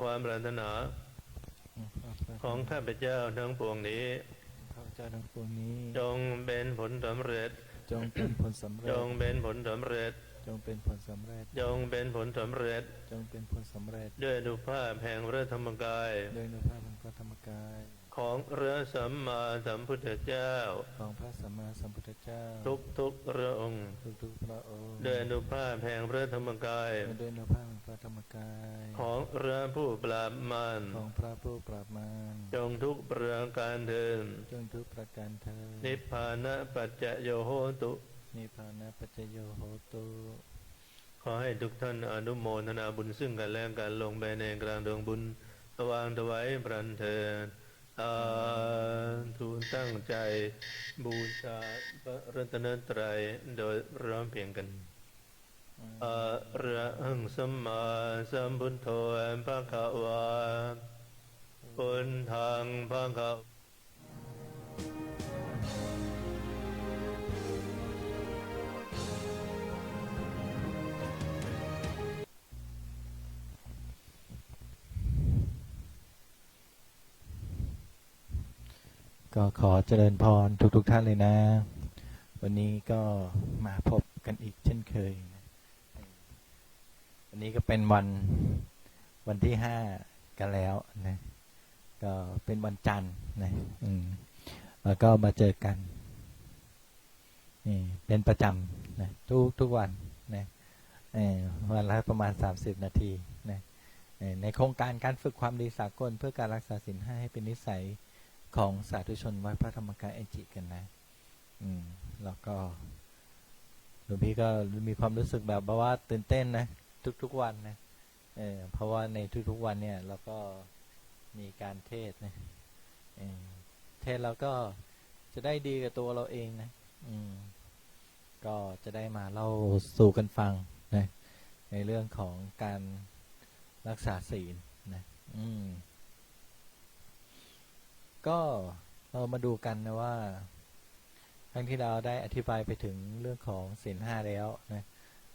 ความปรารถนาของข้าพเจ้าทั้งปวงนี้ข้าพเจ้าทั้งปวงนี้ จงเป็นผลสำเร็จ จงเป็นผลสำจเร็จงเป็นผลสำเร็จ จงเป็นผลสำเร็จ จงเป็นผลสำเร็จ จงเป็นผลสำเร็จ ด้วยดุภาพแห่งพระธรรมกาย ด้วยนุภาพของพระธรรมกาย ของพระสัมมาสัมพุทธเจ้า ของพระสัมมาสัมพุทธเจ้า ทุกทุกๆพระองค์ทุกๆพระองค์ด้วยดุภาพแห่งพระธรรมกายด้วยนุภาพของพระธรรมกาย ของพระผู้ปราบมารของพระผู้ปราบมารจงทุกประการเทินจงทุกประการเธอญนิพพานะปัจจโยโหตุ นิพพานะปัจจโยโหตุขอให้ทุกท่านอนุโมทนาบุญซึ่งกันและกันลงไปในกลางดวงบุญวางถวายพรันเถิด อาทูลตั้งใจบูชาพระรัตนตรัยโดยร้อมเพรียงกันอะระหังสัมมาสัมพุทโธภะคะวาพุทธังภะคะ ก็ขอเจริญพรทุกๆทท่านเลยนะ วันนี้ก็มาพบกันอีกเช่นเคย วันนี้ก็เป็นวันวันที่ห้ากันแล้วนะก็เป็นวันจันทร์นะอืมแล้วก็มาเจอกันนี่เป็นประจำนะทุกทุกวันนะเออวันละประมาณ 30 นาทีนะในโครงการการฝึกความดีสากลเพื่อการรักษาศีลห้าให้เป็นนิสัย ของสาธุชนวัดพระธรรมกายเอจิกันนะ อืม แล้วก็หลวงพี่ก็มีความรู้สึกแบบว่าตื่นเต้นนะ ทุกๆวันนะเออเพราะว่าในทุกๆวันเนี่ยเราก็มีการเทศนะเออเทศเราก็จะได้ดีกับตัวเราเองนะ อืม ก็จะได้มาเล่าสู่กันฟังนะในเรื่องของการรักษาศีลนะ อืม ก็เรามาดูกันนะว่าครั้งที่เราได้อธิบายไปถึงเรื่องของศีลห้าแล้วนะ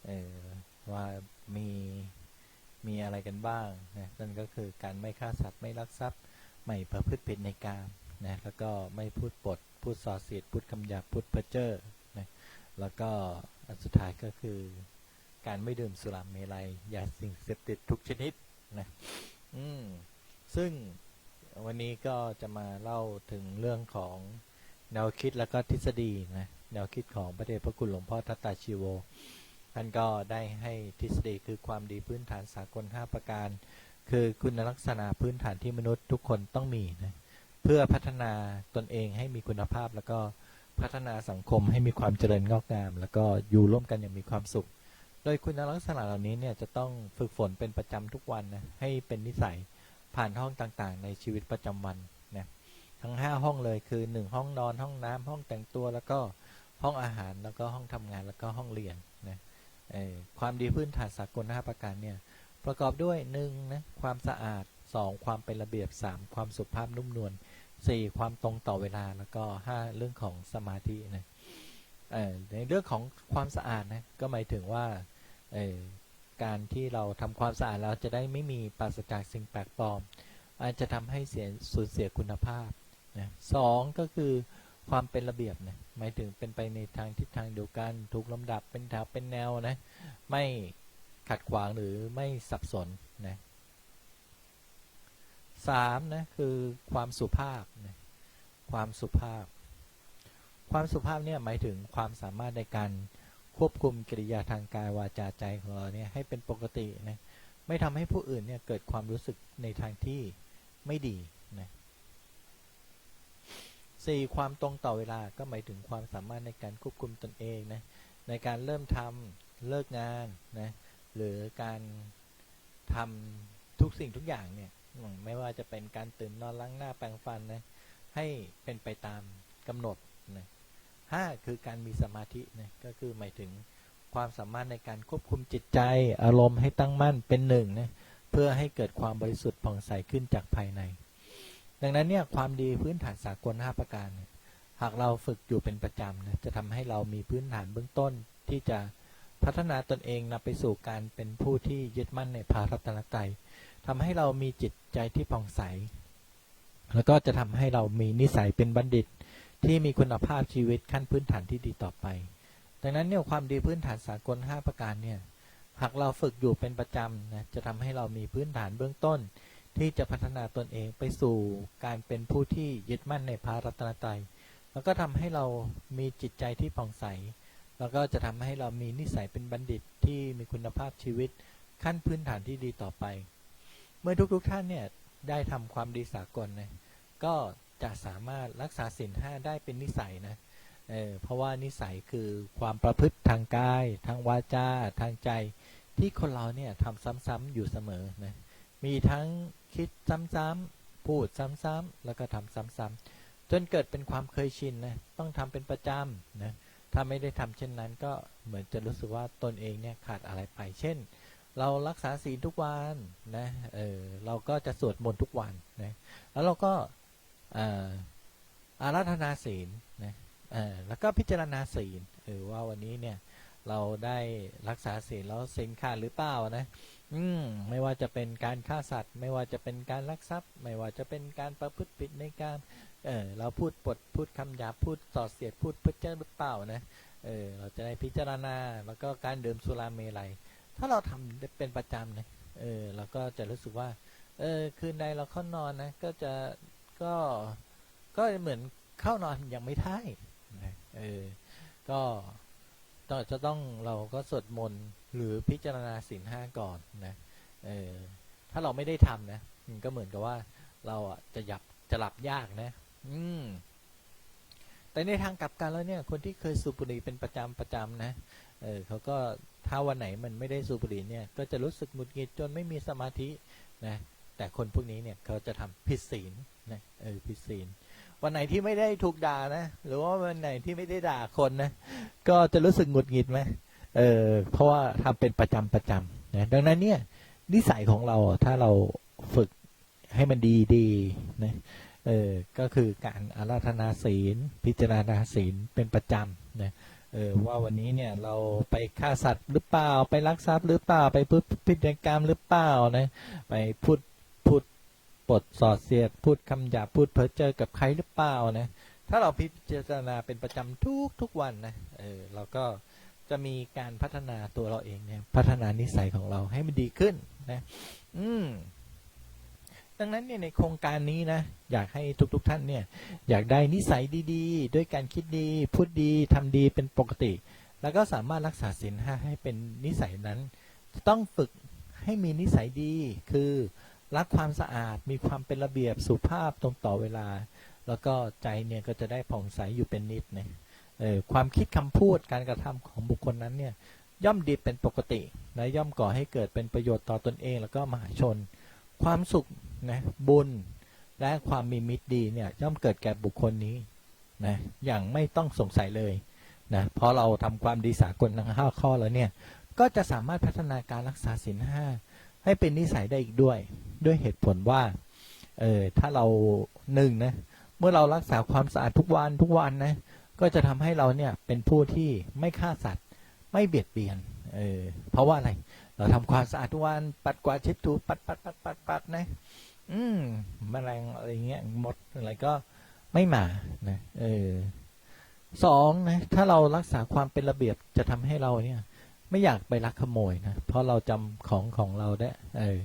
เออว่ามีมีอะไรกันบ้างนะนั่นก็คือการไม่ฆ่าสัตว์ไม่ลักทรัพย์ ไม่ประพฤติผิดในกามนะแล้วก็ไม่พูดปด พูดส่อเสียดพูดคำหยาบพูดเพ้อเจ้อนะแล้วก็อันสุดท้ายก็คือการไม่ดื่มสุราเมลัยยาสิ่งเสพติดทุกชนิดนะอืมซึ่ง วันนี้ก็จะมาเล่าถึงเรื่องของแนวคิดและก็ทฤษฎีนะแนวคิดของพระเดชพระคุณหลวงพ่อทัตตาชีโวท่านก็ได้ให้ทฤษฎีคือความดีพื้นฐานสากล 5 ประการ คือคุณลักษณะพื้นฐานที่มนุษย์ทุกคนต้องมีนะเพื่อพัฒนาตนเองให้มีคุณภาพ แล้วก็พัฒนาสังคมให้มีความเจริญงอกงาม แล้วก็อยู่ร่วมกันอย่างมีความสุข โดยคุณลักษณะเหล่านี้เนี่ยจะต้องฝึกฝนเป็นประจำทุกวันนะให้เป็นนิสัย ผ่านห้องต่างๆ ในชีวิตประจำวันนะทั้ง 5 ห้องเลยคือ 1 ห้องนอนห้องน้ำห้องแต่งตัวแล้วก็ห้องอาหารแล้วก็ห้องทำงานแล้วก็ห้องเรียนนะเอ่อความดีพื้นฐานสากล5ประการเนี่ยประกอบด้วย1นะความสะอาด 2 ความเป็นระเบียบ 3 ความสุภาพนุ่มนวล4ความตรงต่อเวลาแล้วก็ 5 เรื่องของสมาธินะเอ่อในเรื่องของความสะอาดนะก็หมายถึงว่าเอ่อ การที่เราทำความสะอาดแล้วจะได้ไม่มีปราศจากสิ่งแปลกปลอม อาจจะทำให้เสียสูญเสียคุณภาพนะสองก็คือความเป็นระเบียบนะหมายถึงเป็นไปในทางทิศทางเดียวกันถูกลำดับเป็นแถวเป็นแนวนะไม่ขัดขวางหรือไม่สับสนนะสามนะคือความสุภาพนะความสุภาพ ความสุภาพเนี่ยหมายถึงความสามารถในการ ควบคุมกิริยาทางกายวาจาใจของเราเนี่ยให้เป็นปกตินะไม่ทำให้ผู้อื่นเนี่ยเกิดความรู้สึกในทางที่ไม่ดีนะสี่ความตรงต่อเวลาก็หมายถึงความสามารถในการควบคุมตนเองนะในการเริ่มทำเลิกงานนะหรือการทำทุกสิ่งทุกอย่างเนี่ยอืมไม่ว่าจะเป็นการตื่นนอนล้างหน้าแปรงฟันนะให้เป็นไปตามกำหนดนะ ห้าคือการมีสมาธินะก็คือหมายถึงความสามารถในการควบคุมจิตใจ อารมณ์ให้ตั้งมั่นเป็นหนึ่งนะเพื่อให้เกิดความบริสุทธิ์ผ่องใสขึ้นจากภายใน ดังนั้นเนี่ยความดีพื้นฐานสากล 5 ประการเนี่ยหากเราฝึกอยู่เป็นประจำนะจะทำให้เรามีพื้นฐานเบื้องต้นที่จะพัฒนาตนเองนำไปสู่การเป็นผู้ที่ยึดมั่นในพระรัตนตรัยทำให้เรามีจิตใจที่ผ่องใส แล้วก็จะทำให้เรามีนิสัยเป็นบัณฑิต ที่มีคุณภาพชีวิตขั้นพื้นฐานที่ดีต่อไป ดังนั้นเนี่ยความดีพื้นฐานสากล 5 ประการเนี่ยหากเราฝึกอยู่เป็นประจำนะจะทำให้เรามีพื้นฐานเบื้องต้น ที่จะพัฒนาตนเองไปสู่การเป็นผู้ที่ยึดมั่นในพระรัตนตรัยแล้วก็ทำให้เรามีจิตใจที่ผ่องใส แล้วก็จะทำให้เรามีนิสัยเป็นบัณฑิตที่มีคุณภาพชีวิตขั้นพื้นฐานที่ดีต่อไป เมื่อทุกๆทท่านเนี่ยได้ทำความดีสากลนะก็ จะสามารถรักษาศีลห้าได้เป็นนิสัยนะเออเพราะว่านิสัยคือความประพฤติทางกาย ทางวาจา ทางใจ ที่คนเราเนี่ยทำซ้ำๆอยู่เสมอนะมีทั้งคิดซ้ำๆพูดซ้ำๆแล้วก็ทำซ้ำๆจนเกิดเป็นความเคยชินนะต้องทำเป็นประจำนะถ้าไม่ได้ทำเช่นนั้นก็เหมือนจะรู้สึกว่าตนเองเนี่ยขาดอะไรไป เช่น เรารักษาศีลทุกวันนะเออเราก็จะสวดมนต์ทุกวันนะแล้วเราก็ อาราธนาศีลนะแล้วก็พิจารณาศีลเออว่าวันนี้เนี่ยเราได้รักษาศีลแล้วศีลขาดหรือเปล่านะอืมไม่ว่าจะเป็นการฆ่าสัตว์ ไม่ว่าจะเป็นการลักทรัพย์ ไม่ว่าจะเป็นการประพฤติผิดในการเออเราพูดปดพูดคำหยาพูดส่อเสียดพูดเพ้อเจ้อหรือเปล่านะเออเราจะได้พิจารณาแล้วก็การดื่มสุราเมลัย ถ้าเราทำเป็นประจำนะเออเราก็จะรู้สึกว่าเออคืนใดเราเข้านอนนะก็จะ ก็ก็เหมือนเข้านอนยังไม่ท้ายนะเออก็ต้องจะต้องเราก็สวดมนต์หรือพิจารณาศีลห้าก่อนนะเออถ้าเราไม่ได้ทำนะมันก็เหมือนกับว่าเราอะจะหยับจะหลับยากนะ อืมแต่ในทางกลับกันแล้วเนี่ย คนที่เคยสูบบุหรี่เป็นประจำประจำนะเออเขาก็ถ้าวันไหนมันไม่ได้สูบบุหรี่เนี่ย ก็จะรู้สึกหงุดหงิดจนไม่มีสมาธินะแต่คนพวกนี้เนี่ยเขาจะทำผิดศีล นะเออผิดศีลวันไหนที่ไม่ได้ถูกด่านะหรือว่าวันไหนที่ไม่ได้ด่าคนนะก็จะรู้สึกหงุดหงิดไหมเออเพราะว่าทำเป็นประจำประจำนะดังนั้นเนี่ยนิสัยของเราถ้าเราฝึกให้มันดีดีนะเออก็คือการอาราธนาศีล พิจารณาศีลเป็นประจำนะเออว่าวันนี้เนี่ยเราไปฆ่าสัตว์หรือเปล่าไปลักทรัพย์หรือเปล่าไปพูดพิธีกรรมหรือเปล่านะไปพูดพูด ปดสอดเสียดพูดคำหยาบพูดเพ้อเจ้อกับใครหรือเปล่านะถ้าเราพิจารณาเป็นประจำทุกทุกวันนะเออเราก็จะมีการพัฒนาตัวเราเองเนี่ยพัฒนานิสัยของเราให้มันดีขึ้นนะอืมดังนั้นเนี่ยในโครงการนี้นะอยากให้ทุกๆทท่านเนี่ยอยากได้นิสัยดีๆ ด้วยการคิดดี พูดดีทำดีเป็นปกติ แล้วก็สามารถรักษาศีลห้าให้เป็นนิสัยนั้น ต้องฝึกให้มีนิสัยดีคือ รักความสะอาดมีความเป็นระเบียบสุภาพตรงต่อเวลา แล้วก็ใจเนี่ยก็จะได้ผ่องใสอยู่เป็นนิดนะเออความคิดคำพูดการกระทำของบุคคลนั้นเนี่ยย่อมดีเป็นปกติและย่อมก่อให้เกิดเป็นประโยชน์ต่อตนเอง แล้วก็มหาชน ความสุขนะบุญและความมีมิตรดีเนี่ยย่อมเกิดแก่บุคคลนี้นะอย่างไม่ต้องสงสัยเลยนะเพราะเราทำความดีสากลทั้งห้าข้อแล้วเนี่ยก็จะสามารถพัฒนาการรักษาศีลห้า ให้เป็นนิสัยได้อีกด้วย ด้วยเหตุผลว่า เออถ้าเราหนึ่งนะ เมื่อเรารักษาความสะอาดทุกวันทุกวันนะ ก็จะทำให้เราเนี่ยเป็นผู้ที่ไม่ฆ่าสัตว์ ไม่เบียดเบียน เออ เพราะว่าอะไร เราทำความสะอาดทุกวัน ปัดกวาดเช็ดถูปัดปัดปัดปัดปัดนะ อืมแมลงอะไรเงี้ยมดอะไรก็ไม่มานะ เออสองนะ ถ้าเรารักษาความเป็นระเบียบจะทำให้เราเนี่ย ไม่อยากไปลักขโมยนะ เพราะเราจำของของเราได้ เออ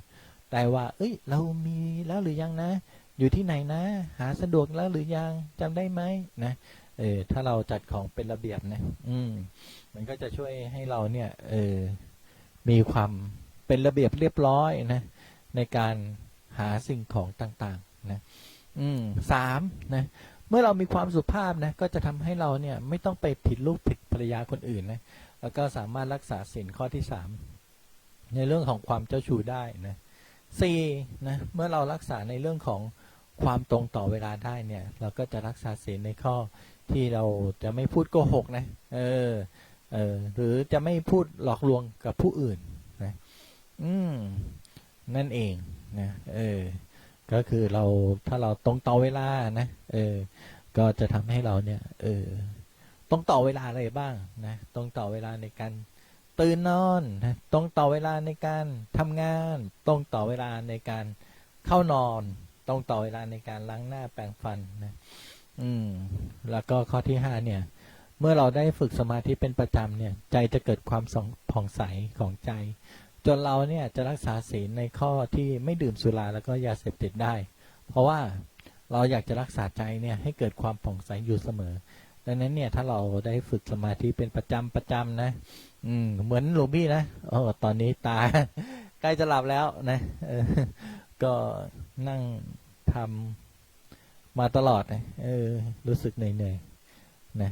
แต่ว่า เอ้ย เรามีแล้วหรือยังนะ อยู่ที่ไหนนะ หาสะดวกแล้วหรือยังจำได้ไหมนะ เออ ถ้าเราจัดของเป็นระเบียบนะ อืม มันก็จะช่วยให้เราเนี่ย เออ มีความเป็นระเบียบเรียบร้อยนะ ในการหาสิ่งของต่างๆ นะ อืมสามนะ เมื่อเรามีความสุภาพนะ ก็จะทำให้เราเนี่ย ไม่ต้องไปผิดลูกผิดภรรยาคนอื่นนะ แล้วก็สามารถรักษาศีลข้อที่สามในเรื่องของความเจ้าชู้ได้นะสี่นะเมื่อเรารักษาในเรื่องของความตรงต่อเวลาได้เนี่ยเราก็จะรักษาศีลในข้อที่เราจะไม่พูดโกหกนะเออเออหรือจะไม่พูดหลอกลวงกับผู้อื่นนะอืมนั่นเองนะเออก็คือเราถ้าเราตรงต่อเวลานะเออก็จะทำให้เราเนี่ยเออ ตรงต่อเวลาอะไรบ้างนะตรงต่อเวลาในการตื่นนอนนะตรงต่อเวลาในการทำงานตรงต่อเวลาในการเข้านอนตรงต่อเวลาในการล้างหน้าแปรงฟันนะอืมแล้วก็ข้อที่ห้าเนี่ย เมื่อเราได้ฝึกสมาธิเป็นประจำเนี่ย ใจจะเกิดความผ่องใสของใจ จนเราเนี่ยจะรักษาศีลในข้อที่ไม่ดื่มสุราแล้วก็ยาเสพติดได้ เพราะว่าเราอยากจะรักษาใจเนี่ยให้เกิดความผ่องใสอยู่เสมอ ดังนั้นเนี่ยถ้าเราได้ฝึกสมาธิเป็นประจำประจำนะ อืม เหมือนหลวงพี่นะโอ้ตอนนี้ตาใกล้จะหลับแล้วนะเออก็นั่งทำมาตลอดนะเออ รู้สึกเหนื่อยๆนะ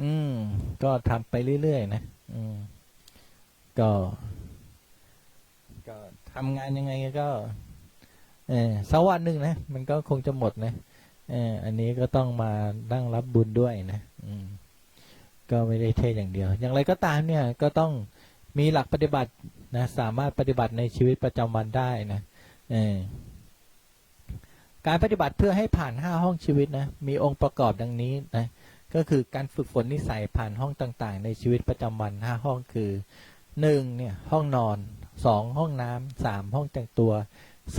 อืม ก็ทำไปเรื่อยๆนะอืม ก็ก็ทำงานยังไงก็ เออสักวันหนึ่งนะ มันก็คงจะหมดนะ อันนี้ก็ต้องมานั่งรับบุญด้วยนะก็ไม่ได้เทศอย่างเดียว อย่างไรก็ตามเนี่ยก็ต้องมีหลักปฏิบัตินะสามารถปฏิบัติในชีวิตประจำวันได้นะการปฏิบัติเพื่อให้ผ่านห้าห้องชีวิตนะมีองค์ประกอบดังนี้นะก็คือการฝึกฝนนิสัยผ่านห้องต่างๆ ในชีวิตประจำวันห้าห้องคือหนึ่งเนี่ยห้องนอนสองห้องน้ำสามห้องแต่งตัว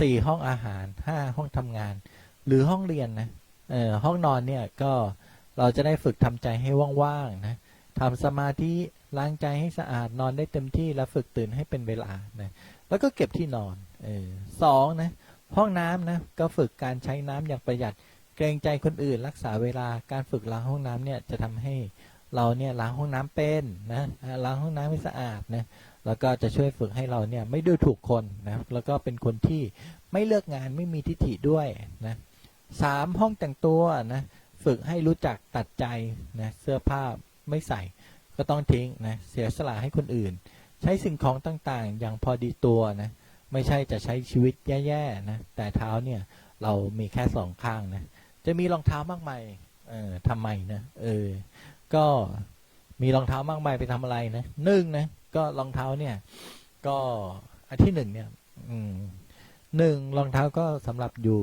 สี่ห้องอาหารห้าห้องทำงาน หรือห้องเรียนนะเออห้องนอนเนี่ยก็เราจะได้ฝึกทำใจให้ว่างๆนะทำสมาธิล้างใจให้สะอาดนอนได้เต็มที่แล้วฝึกตื่นให้เป็นเวลานะแล้วก็เก็บที่นอนเออสองนะห้องน้ำนะก็ฝึกการใช้น้ำอย่างประหยัดเกรงใจคนอื่นรักษาเวลาการฝึกล้างห้องน้ำเนี่ยจะทำให้เราเนี่ยล้างห้องน้ำเป็นนะล้างห้องน้ำให้สะอาดนะแล้วก็จะช่วยฝึกให้เราเนี่ยไม่ดูถูกคนนะแล้วก็เป็นคนที่ไม่เลือกงานไม่มีทิฐิด้วยนะ สามห้องแต่งตัวนะฝึกให้รู้จักตัดใจนะเสื้อผ้าไม่ใส่ก็ต้องทิ้งนะเสียสละให้คนอื่น ใช้สิ่งของต่างๆ อย่างพอดีตัวนะไม่ใช่จะใช้ชีวิตแย่ๆนะแต่เท้าเนี่ยเรามีแค่สองข้างนะจะมีรองเท้ามากมายเออทำไมนะเออก็มีรองเท้ามากมายไปทำอะไรนะหนึ่งนะก็รองเท้าเนี่ย ก็อันที่หนึ่งเนี่ย อืม หนึ่งรองเท้าก็สำหรับอยู่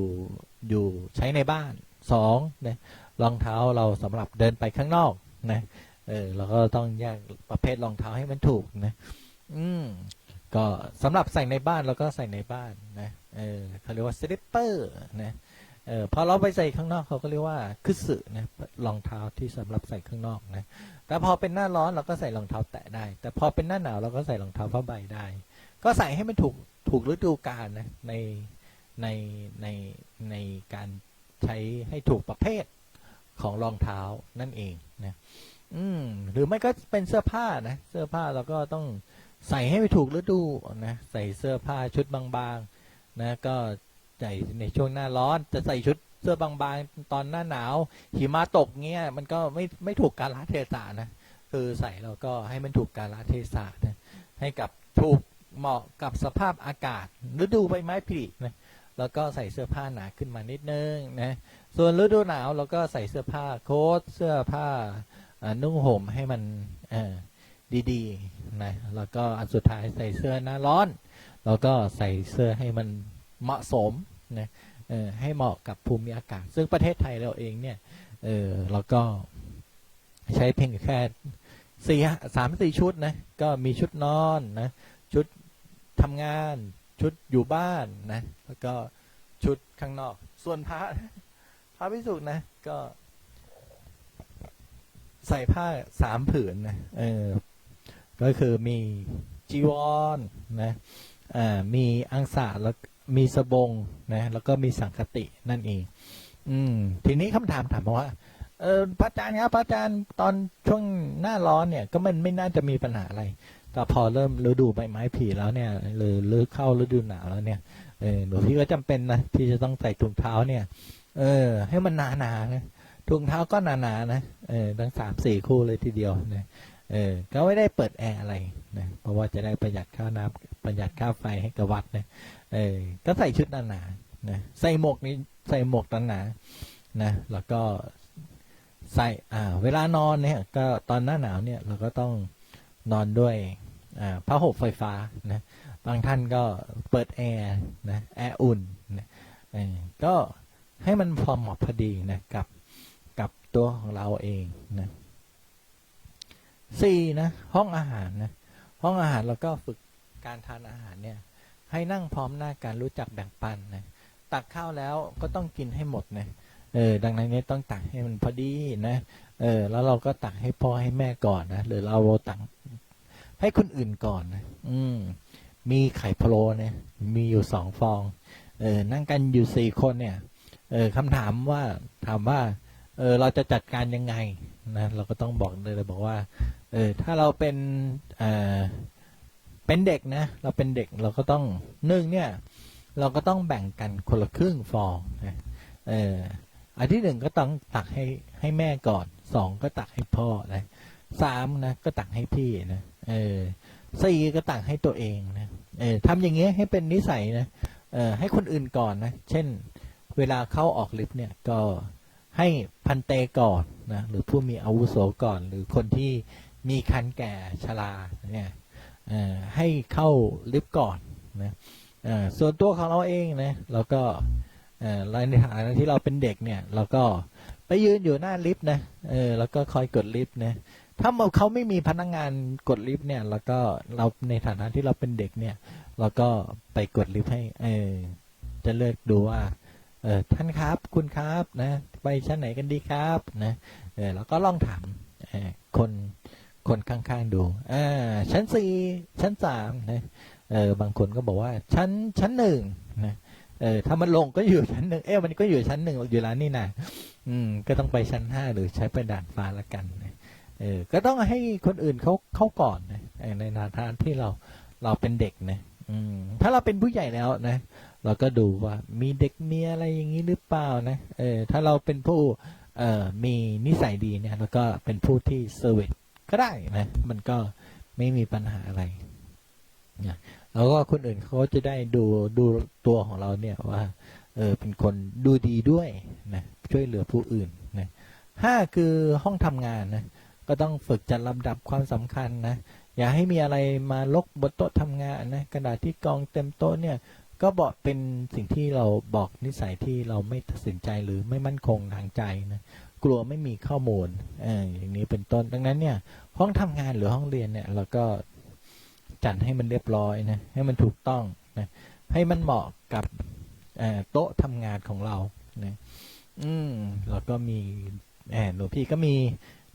อยู่ใช้ในบ้านสองนะรองเท้าเราสำหรับเดินไปข้างนอกนะเออเราก็ต้องแยกประเภทรองเท้าให้มันถูกนะอืมก็สำหรับใส่ในบ้านเราก็ใส่ในบ้านนะเออเขาเรียกว่าสลิปเปอร์นะเออพอเราไปใส่ข้างนอกเขาก็เรียกว่าคือสึนะรองเท้าที่สำหรับใส่ข้างนอกนะแต่พอเป็นหน้าร้อนเราก็ใส่รองเท้าแตะได้ แต่พอเป็นหน้าหนาวเราก็ใส่รองเท้าผ้าใบได้ ก็ใส่ให้มันถูก ถูกฤดูกาลนะในในในในการใช้ให้ถูกประเภทของรองเท้านั่นเองนะอืมหรือไม่ก็เป็นเสื้อผ้านะเสื้อผ้าเราก็ต้องใส่ให้ไปถูกฤดูนะใส่เสื้อผ้าชุดบางๆนะก็ใส่ในช่วงหน้าร้อนจะใส่ชุดเสื้อบางๆตอนหน้าหนาวหิมะตกเงี้ยมันก็ไม่ไม่ถูกกาลเทศะนะคือใส่แล้วก็ให้มันถูกกาลเทศะนะให้กับถูก เหมาะกับสภาพอากาศฤดูใบไม้ผลินะแล้วก็ใส่เสื้อผ้าหนาขึ้นมานิดนึงนะส่วนฤดูหนาวเราก็ใส่เสื้อผ้าโค้ทเสื้อผ้านุ่งห่มให้มันดีๆนะแล้วก็อันสุดท้ายใส่เสื้อหน้าร้อน แล้วก็ใส่เสื้อให้มันเหมาะสมนะให้เหมาะกับภูมิอากาศ ซึ่งประเทศไทยเราเองเนี่ยเออเราก็ใช้เพียงแค่สี่สามสี่ชุดนะก็มีชุดนอนนะ ทำงานชุดอยู่บ้านนะ แล้วก็ชุดข้างนอก ส่วนพระพระพิสุนะ ก็ ใส่ผ้าสามผืนนะเออก็คือมีจีวรนะอ่ามีอังสะแล้วมีสบงนะ แล้วก็มีสังคตินั่นเอง อืม ทีนี้คำถามถามว่าเออพระอาจารย์ครับพระอาจารย์ตอนช่วงหน้าร้อนเนี่ย ก็มันไม่น่าจะมีปัญหาอะไร แต่พอเริ่มฤดูใบไม้ผลิแล้วเนี่ยหรือหรือเข้าฤดูหนาวแล้วเนี่ยเออหนูพี่ก็จำเป็นนะที่จะต้องใส่ถุงเท้าเนี่ย เออ ให้มันหนาๆนะถุงเท้าก็หนาๆนะเออทั้งสามสี่คู่เลยทีเดียวนะเออก็ไม่ได้เปิดแอร์อะไรนะเพราะว่าจะได้ประหยัดค่าน้ำประหยัดค่าไฟให้กับวัดนะเออก็ใส่ชุดหนาๆนะใส่หมวกนี่ใส่หมวกหนาๆนะแล้วก็ใส่อ่าเวลานอนเนี่ยก็ตอนหน้าหนาวเนี่ยเราก็ต้องนอนด้วย ผ้าห่มไฟฟ้านะบางท่านก็เปิดแอร์นะแอร์อุ่นนะก็ให้มันพอเหมาะพอดีนะกับกับตัวของเราเองนะสี่นะห้องอาหารนะห้องอาหารเราก็ฝึกการทานอาหารเนี่ยให้นั่งพร้อมหน้าการรู้จักแบ่งปันนะตักข้าวแล้วก็ต้องกินให้หมดนะเออดังนั้นเนี่ยต้องตักให้มันพอดีนะเออแล้วเราก็ตักให้พ่อให้แม่ก่อนนะหรือเราตัก ให้คนอื่นก่อนนะอืม มีไข่พะโล้เนี่ย มีอยู่สองฟอง เออ นั่งกันอยู่สี่คนเนี่ย เออคำถามว่าถามว่า เออ เราจะจัดการยังไงนะเราก็ต้องบอกเลยเลยบอกว่า เออ ถ้าเราเป็นเออเป็นเด็กนะ เราเป็นเด็กเราก็ต้องหนึ่งเนี่ย เราก็ต้องแบ่งกันคนละครึ่งฟองนะเอออันที่หนึ่งก็ต้องตักให้ให้แม่ก่อนสองก็ตักให้พ่อนะสามนะก็ตักให้พี่นะ เออสี่ก็ตักให้ตัวเองนะเออทำอย่างเงี้ยให้เป็นนิสัยนะเออให้คนอื่นก่อนนะ เช่น เวลาเข้าออกลิฟต์เนี่ยก็ให้พันเตก่อนนะหรือผู้มีอาวุโสก่อน หรือคนที่มีคันแก่ชราเนี่ยเอ่อให้เข้าลิฟต์ก่อนนะเอ่อส่วนตัวของเราเองนะเราก็เอ่อในฐานะที่เราเป็นเด็กเนี่ยเราก็ไปยืนอยู่หน้าลิฟต์นะเออแล้วก็คอยกดลิฟต์นะ ถ้าเขาไม่มีพนักงานกดลิฟต์เนี่ย แล้วก็เราในฐานะที่เราเป็นเด็กเนี่ย เราก็ไปกดลิฟต์ให้ เออ จะเลือกดูว่า เออท่านครับคุณครับนะ ไปชั้นไหนกันดีครับนะเออแล้วก็ลองถามเออคนคนข้างๆดูอ่าชั้นสี่ชั้นสามนะเออบางคนก็บอกว่าชั้นชั้นหนึ่งนะเออถ้ามันลงก็อยู่ชั้นหนึ่งเอ๊ะมันก็อยู่ชั้นหนึ่งอยู่ร้านนี่นะอืมก็ต้องไปชั้นห้าหรือใช้ไปด่านฟ้าละกันนะ เออก็ต้องให้คนอื่นเขาเข้าก่อนนะในฐานะที่เราเราเป็นเด็กนะถ้าเราเป็นผู้ใหญ่แล้วนะ เราก็ดูว่ามีเด็กมีอะไรอย่างนี้หรือเปล่านะเออถ้าเราเป็นผู้เอ่อมีนิสัยดีเนี่ยแล้วก็เป็นผู้ที่เซอร์วิสก็ได้นะมันก็ไม่มีปัญหาอะไรนะแล้วก็คนอื่นเขาจะได้ดูดูตัวของเราเนี่ยว่าเออเป็นคนดูดีด้วยนะช่วยเหลือผู้อื่นนะห้าคือห้องทำงานนะ ก็ต้องฝึกจัดลำดับความสำคัญนะอย่าให้มีอะไรมาลกบนโต๊ะทำงานนะกระดาษที่กองเต็มโต๊ะเนี่ยก็บอกเป็นสิ่งที่เราบอกนิสัยที่เราไม่ตัดสินใจหรือไม่มั่นคงทางใจนะกลัวไม่มีข้อมูลออย่างนี้เป็นต้นดังนั้นเนี่ยห้องทำงานหรือห้องเรียนเนี่ยเราก็จัดให้มันเรียบร้อยนะให้มันถูกต้องนะให้มันเหมาะกับโต๊ะทำงานของเรานะอืมแล้วก็มีแอบหนูพี่ก็มี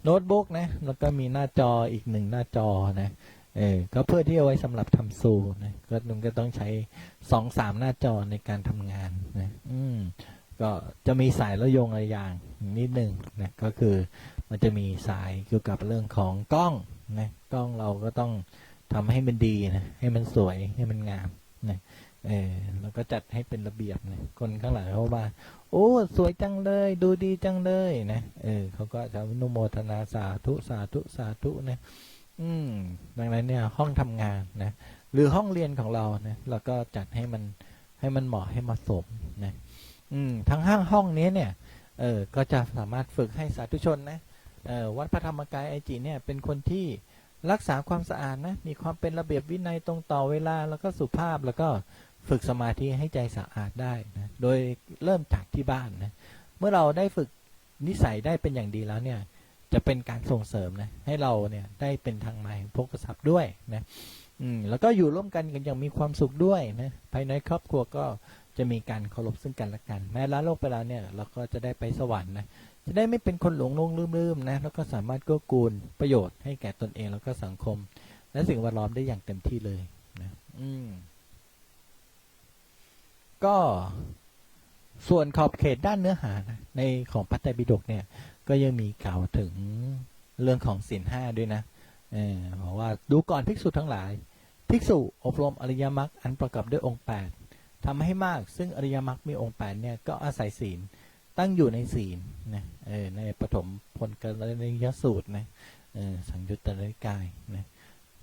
โน้ตบุ๊กนะแล้วก็มีหน้าจออีกหนึ่งหน้าจอนะเออก็เพื่อที่เอาไว้สำหรับทำซูนะก็นุ่นก็ต้องใช้สองสามหน้าจอในการทำงานนะอืมก็จะมีสายระยงระยางนิดหนึ่งนะก็คือมันจะมีสายเกี่ยวกับเรื่องของกล้องนะกล้องเราก็ต้องทำให้มันดีนะให้มันสวยให้มันงาม เออแล้วก็จัดให้เป็นระเบียบนะคนข้างหลังเขาว่า โอ้ สวยจังเลย ดูดีจังเลยนะเออเขาก็จะนุโมทนาสาธุสาธุสาธุนะอืมดังนั้นเนี่ยห้องทำงานนะหรือห้องเรียนของเรานะเราก็จัดให้มันให้มันเหมาะให้เหมาะสมนะอืมทั้งห้างห้องนี้เนี่ยเออก็จะสามารถฝึกให้สาธุชนนะเออวัดพระธรรมกายไอจีเนี่ยเป็นคนที่รักษาความสะอาดนะมีความเป็นระเบียบวินัยตรงต่อเวลาแล้วก็สุภาพแล้วก็ ฝึกสมาธิให้ใจสะอาดได้นะโดยเริ่มจากที่บ้านนะเมื่อเราได้ฝึกนิสัยได้เป็นอย่างดีแล้วเนี่ยจะเป็นการส่งเสริมนะให้เราเนี่ยได้เป็นทางใหม่พกทรัพย์ด้วยนะอืมแล้วก็อยู่ร่วมกันกันอย่างมีความสุขด้วยนะภายในครอบครัวก็จะมีการเคารพซึ่งกันและกัน แม้ละโลกไปแล้วเนี่ยเราก็จะได้ไปสวรรค์นะจะได้ไม่เป็นคนหลงลงลืมลืมๆนะแล้วก็สามารถเกื้อกูลประโยชน์ให้แก่ตนเองแล้วก็สังคม และสิ่งแวดล้อมได้อย่างเต็มที่เลยนะอืม ก็ส่วนขอบเขตด้านเนื้อหานะในของพระไตรปิฎกเนี่ย ก็ยังมีกล่าวถึงเรื่องของศีลห้าด้วยนะเออบอกว่าดูก่อนภิกษุทั้งหลาย ภิกษุอบรมอริยมรรคอันประกอบด้วยองค์ 8ทำให้มากซึ่งอริยมรรคมีองค์ 8 เนี่ย ก็อาศัยศีลตั้งอยู่ในศีลนะเออในปฐมพลกัลยสูตรนะเออสังยุตตนิกายนะ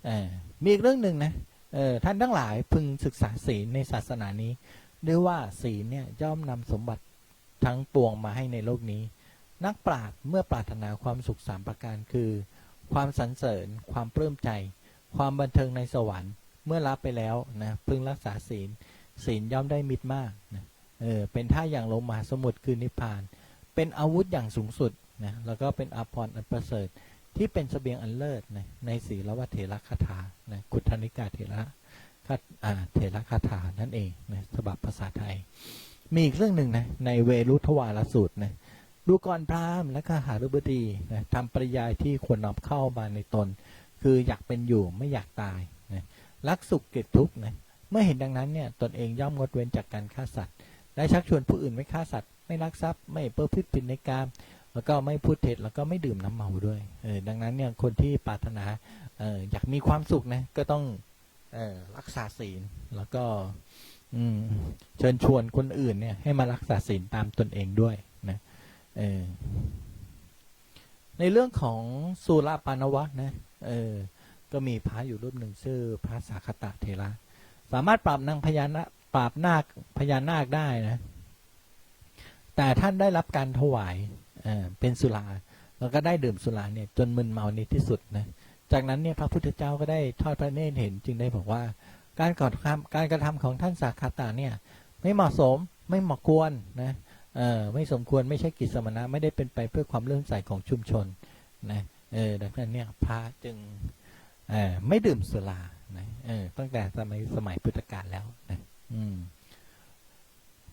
เออมีอีกเรื่องหนึ่งนะเออท่านทั้งหลายพึงศึกษาศีลในศาสนานี้ ด้วยว่าศีลเนี่ยย่อมนำสมบัติทั้งปวงมาให้ในโลกนี้ นักปราชญ์เมื่อปรารถนาความสุขสามประการคือ ความสรรเสริญ ความปลื้มใจ ความบันเทิงในสวรรค์ เมื่อรับไปแล้วนะพึงรักษาศีล ศีลย่อมได้มิตรมากนะเออเป็นท่าอย่างลงมหาสมุทรคือนิพพาน เป็นอาวุธอย่างสูงสุดนะแล้วก็เป็นอาภรณ์อันประเสริฐที่เป็นเสบียงอันเลิศนะในศีลวัตเถระคาถานะกุฏนิกาเถระ เถระคาถานั่นเองนะฉบับภาษาไทย มีอีกเรื่องหนึ่งนะในเวรุทวารสูตรนะดูกรพราหมณ์และข้าหารุบดีนะทำปริยายที่ควรนอบเข้ามาในตน คืออยากเป็นอยู่ไม่อยากตายนะรักสุขเกลียดทุกข์นะเมื่อเห็นดังนั้นเนี่ยตนเองย่อมงดเว้นจากการฆ่าสัตว์และชักชวนผู้อื่นไม่ฆ่าสัตว์ไม่ลักทรัพย์ไม่เพ้อพฤติผิดในกามแล้วก็ไม่พูดเท็จแล้วก็ไม่ดื่มน้ำเมาด้วยเออดังนั้นเนี่ยคนที่ปรารถนาเอออยากมีความสุขนะก็ต้อง รักษาศีลแล้วก็เชิญชวนคนอื่นเนี่ย ให้มารักษาศีลตามตนเองด้วยนะในเรื่องของสุราปานวะนะเออก็มีพระอยู่รูปหนึ่งชื่อพระสาคตะเทระสามารถปราบนางพญานาปราบนาคพญานาคได้นะ แต่ท่านได้รับการถวายเเป็นสุราแล้วก็ได้ดื่มสุราเนี่ยจนมึนเมาในที่สุดนะ จากนั้นเนี่ยพระพุทธเจ้าก็ได้ทอดพระเนตรเห็นจึงได้บอกว่า การกระทำการกระทำของท่านสาคาตาเนี่ยไม่เหมาะสมไม่เหมาะควรนะเออไม่สมควรไม่ใช่กิจสมณะไม่ได้เป็นไปเพื่อความเลื่อมใสของชุมชนนะเออดังนั้นเนี่ยพระจึงเออไม่ดื่มสุรานะเออตั้งแต่สมัยสมัยพุทธกาลแล้วนะอืม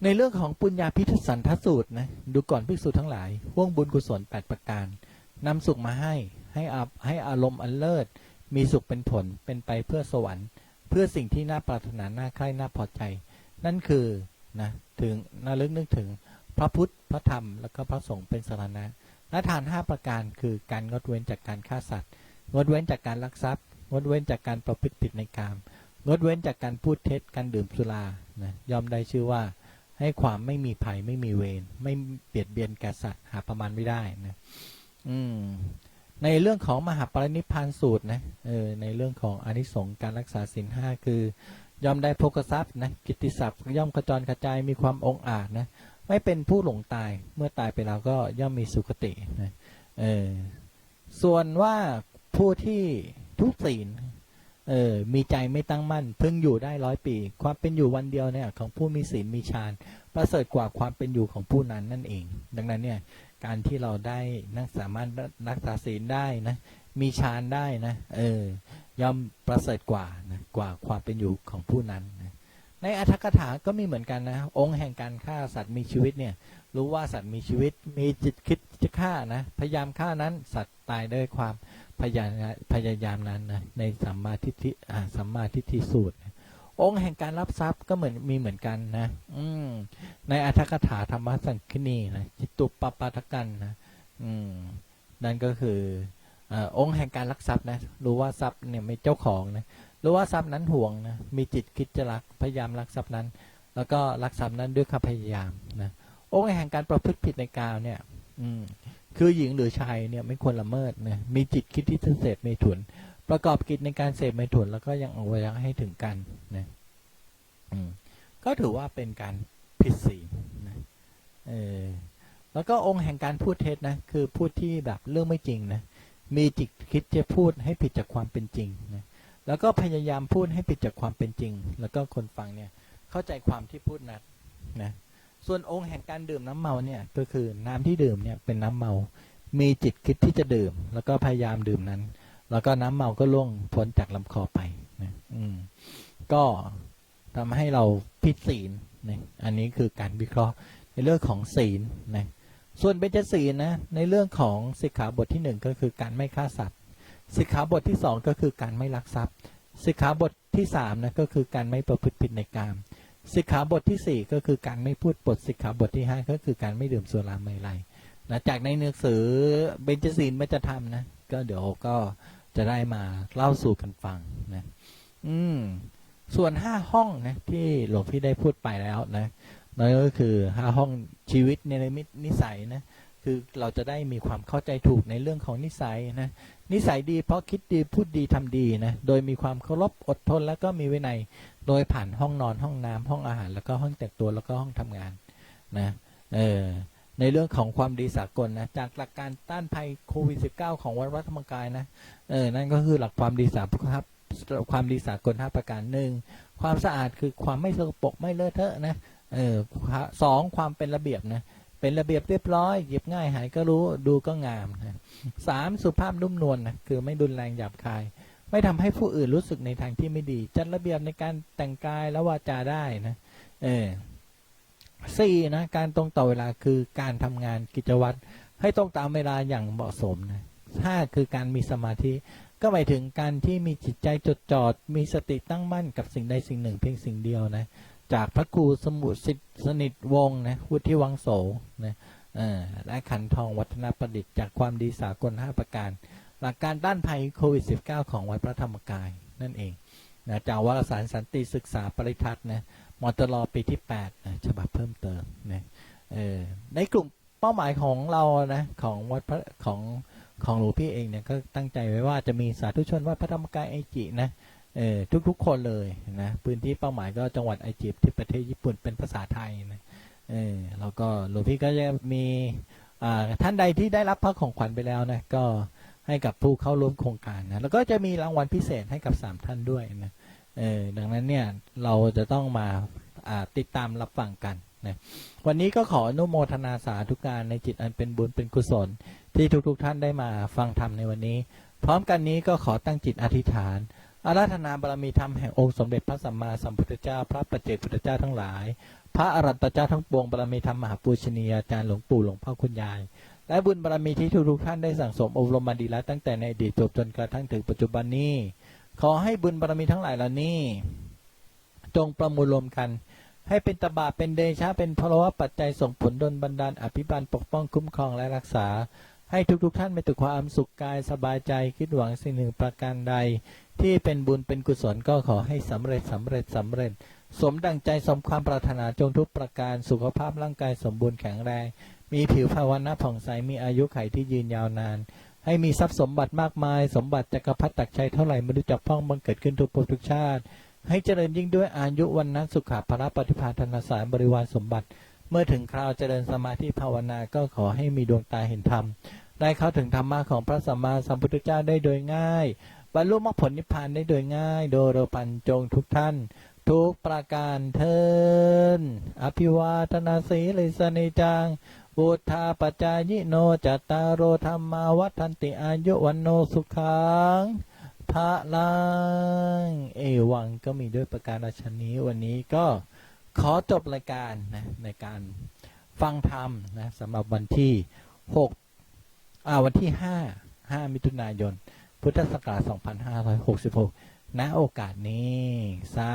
ในเรื่องของปุญญาพิทสันทสูตรนะดูก่อนภิกษุทั้งหลายห่วงบุญกุศล 8 ประการนำสุขมาให้ ให้อาให้อารมณ์อันเลิศ มีสุขเป็นผลเป็นไปเพื่อสวรรค์ เพื่อสิ่งที่น่าปรารถนาน่าใคร่น่าพอใจ นั่นคือนะถึงน่าลึกนึกถึงพระพุทธพระธรรมแล้วก็พระสงฆ์เป็นสารณะและทาน 5 ประการคือการงดเว้นจากการฆ่าสัตว์งดเว้นจากการลักทรัพย์งดเว้นจากการประพฤติผิดในกามงดเว้นจากการพูดเท็จการดื่มสุรานะยอมได้ชื่อว่าให้ความไม่มีภัยไม่มีเวรไม่เบียดเบียนแก่สัตว์หาประมาณไม่ได้นะอืม ในเรื่องของมหาปรินิพานสูตรนะเออในเรื่องของอนิสงส์การรักษาศีลห้าคือยอมได้โภกทรัพย์นะกิตติศัพท์ย่อมกระจรกระจายมีความองอาจนะไม่เป็นผู้หลงตายเมื่อตายไปแล้วก็ย่อมมีสุคตินะเออส่วนว่าผู้ที่ทุกศีลเออมีใจไม่ตั้งมั่นเพิ่งอยู่ได้ร้อยปี ความเป็นอยู่วันเดียวเนี่ยของผู้มีศีลมีฌานประเสริฐกว่าความเป็นอยู่ของผู้นั้นนั่นเอง ดังนั้นเนี่ย การที่เราได้นักสามารถรักษาศีลได้นะ มีฌานได้นะเออย่อมประเสริฐกว่านะกว่าความเป็นอยู่ของผู้นั้นนะในอัตถกถาก็มีเหมือนกันนะ องค์แห่งการฆ่าสัตว์มีชีวิตเนี่ยรู้ว่าสัตว์มีชีวิตมีจิตคิดจะฆ่านะ พยายามฆ่านั้นสัตว์ตายด้วยความพยายามพยายามนั้นนะในสัมมาทิฏฐิสัมมาทิฏฐิสูตร องค์แห่งการรับทรัพย์ก็เหมือนมีเหมือนกันนะอืมในอัตถกถาธรรมสังคณีนะจิตุปปาทกันนะอืมนั่นก็คืออองค์แห่งการรักทรัพย์นะรู้ว่าทรัพย์เนี่ยไม่เจ้าของนะรู้ว่าทรัพย์นั้นห่วงนะมีจิตคิดจะรักพยายามรักทรัพย์นั้น แล้วก็รักทรัพย์นั้นด้วยความพยายามนะองค์แห่งการประพฤติผิดในกาวเนี่ย อืมคือหญิงหรือชายเนี่ยไม่ควรละเมิดนะมีจิตคิดที่จะเสพเมถุน ประกอบกิจในการเสพเมถุนแล้วก็ยังเอาไว้ให้ถึงกันนะก็ถือว่าเป็นการผิดศีลนะเออแล้วก็องค์แห่งการพูดเท็จนะคือพูดที่แบบเรื่องไม่จริงนะมีจิตคิดจะพูดให้ผิดจากความเป็นจริงนะแล้วก็พยายามพูดให้ผิดจากความเป็นจริง แล้วก็คนฟังเนี่ยเข้าใจความที่พูดนั้นนะส่วนองค์แห่งการดื่มน้ำเมาเนี่ยก็คือน้ำที่ดื่มเนี่ยเป็นน้ำเมา มีจิตคิดที่จะดื่ม แล้วก็พยายามดื่มนั้น แล้วก็น้ำเมาก็ล่วงพ้นจากลำคอไปนะอืมก็ทำให้เราผิดศีลนะอันนี้คือการวิเคราะห์ในเรื่องของศีลนะส่วนเบญจศีลนะในเรื่องของสิกขาบทที่หนึ่งก็คือการไม่ฆ่าสัตว์สิกขาบทที่สองก็คือการไม่ลักทรัพย์สิกขาบทที่สามนะก็คือการไม่ประพฤติผิดในกามสิกขาบทที่สี่ก็คือการไม่พูดปดสิกขาบทที่ห้าก็คือการไม่ดื่มสุราเมลัยนะจากในหนังสือเบญจศีลไม่จะทำนะ ก็เดี๋ยวก็จะได้มาเล่าสู่กันฟังนะอืมส่วนห้าห้องนะที่หลวงพี่ได้พูดไปแล้วนะนั่นก็คือห้าห้องชีวิตในมิตนิสัยนะคือเราจะได้มีความเข้าใจถูกในเรื่องของนิสัยนะนิสัยดีเพราะคิดดีพูดดีทำดีนะโดยมีความเคารพอดทน แล้วก็มีวินัยโดยผ่านห้องนอนห้องน้ำห้องอาหาร แล้วก็ห้องแต่งตัวแล้วก็ห้องทำงานนะเออ ในเรื่องของความดีสากลนะจากหลักการต้านภัยโควิด -19 ของวัดวัดธรรมกายนะเออนั่นก็คือหลักความดีสากลครับความดีสากลห้าประการหนึ่งความสะอาดคือความไม่สกปรกไม่เลอะเทอะนะเออสองความเป็นระเบียบนะเป็นระเบียบเรียบร้อยหยิบง่ายหายก็รู้ดูก็งามนะสามสุภาพนุ่มนวลนะคือไม่ดุนแรงหยาบคาย ไม่ทำให้ผู้อื่นรู้สึกในทางที่ไม่ดี จัดระเบียบในการแต่งกายและวาจาได้นะเออ สี่นะการตรงต่อเวลาคือการทำงานกิจวัตรให้ตรงตามเวลาอย่างเหมาะสมนะห้าคือการมีสมาธิ ก็หมายถึงการที่มีจิตใจจดจ่อมีสติตั้งมั่นกับสิ่งใดสิ่งหนึ่งเพียงสิ่งเดียวนะจากพระครูสมุสิทธิสนิทวงศ์นะวุฒิวังโสนะอ่อและขันทองวัฒนประดิษฐ์จากความดีสากล 5 ประการ หลักการต้านภัยโควิด -19 ของวัดพระธรรมกายนั่นเองนะจากวารสารสันติศึกษาปริทัศน์นะ มอตลอปีที่8นะฉบับเพิ่มเติมนะเออในกลุ่มเป้าหมายของเรานะของวัดพระของของหลวงพี่เองเนี่ยก็ตั้งใจไว้ว่าจะมีสาธุชนวัดพระธรรมกายไอจินะเออทุกๆคนเลยนะพื้นที่เป้าหมายก็จังหวัดไอจิปที่ประเทศญี่ปุ่นเป็นภาษาไทยนะเออแล้วก็หลวงพี่ก็จะมีอ่าท่านใดที่ได้รับพระของขวัญไปแล้วนะก็ให้กับผู้เข้าร่วมโครงการนะแล้วก็จะมีรางวัลพิเศษให้กับสามท่านด้วยนะ เออดังนั้นเนี่ยเราจะต้องมาติดตามรับฟังกันนะวันนี้ก็ขออนุโมทนาสาธุการในจิตอันเป็นบุญเป็นกุศล ที่ทุกๆท่านได้มาฟังธรรมในวันนี้ พร้อมกันนี้ก็ขอตั้งจิตอธิษฐาน อาราธนาบารมีธรรมแห่งองค์สมเด็จพระสัมมาสัมพุทธเจ้า พระปัจเจกพุทธเจ้าทั้งหลาย พระอรันตเจ้าทั้งปวงบารมีธรรมมหาปูชนียาจารย์หลวงปู่หลวงพ่อคุณยาย และบุญบารมีที่ทุกๆท่านได้สั่งสมอบรมมาดีแล้วตั้งแต่ในอดีตจบจนกระทั่งถึงปัจจุบันนี้ ขอให้บุญบารมีทั้งหลายเหล่านี้ จงประมูลรวมกัน ให้เป็นตบะเป็นเดชะเป็นพลวะปัจจัยส่งผลดลบันดาลอภิบาลปกป้องคุ้มครองและรักษา ให้ทุกๆท่านมีแต่ความสุขกายสบายใจคิดหวังสิ่งหนึ่งประการใด ที่เป็นบุญเป็นกุศลก็ขอให้สำเร็จสำเร็จสำเร็จสมดังใจสมความปรารถนาจงทุกประการสุขภาพร่างกายสมบูรณ์แข็งแรง มีผิวพรรณผ่องใสมีอายุไขที่ยืนยาวนาน ให้มีทรัพย์สมบัติมากมาย สมบัติจักรพรรดิตักชัยเท่าไหร่ไม่รู้จักพ้องบังเกิดขึ้นทุกภพทุกชาติ ให้เจริญยิ่งด้วยอายุวันนั้นสุขะพระปฏิภาณธนสารบริวารสมบัติ เมื่อถึงคราวเจริญสมาธิภาวนาก็ขอให้มีดวงตาเห็นธรรม ได้เข้าถึงธรรมะของพระสัมมาสัมพุทธเจ้าได้โดยง่าย บรรลุมรรคผลนิพพานได้โดยง่าย โดยเราปันจงทุกท่านทุกประการเทิน อภิวาทนาสีลิสนิจัง บุทธาปจายิโนจัตตารโอธรรมาวัฏันติอายุวันโนสุขังพระลังเอวังก็มีด้วยประการราชนี้วันนี้ก็ขอจบรายการนะในการฟังธรรมนะสำหรับวันที่หกอ่าวันที่ 5 5 มิถุนายน พุทธศักราช 2566 ณ โอกาสนี้ สา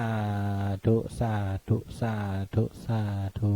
ธุ สาธุ สาธุ สาธุ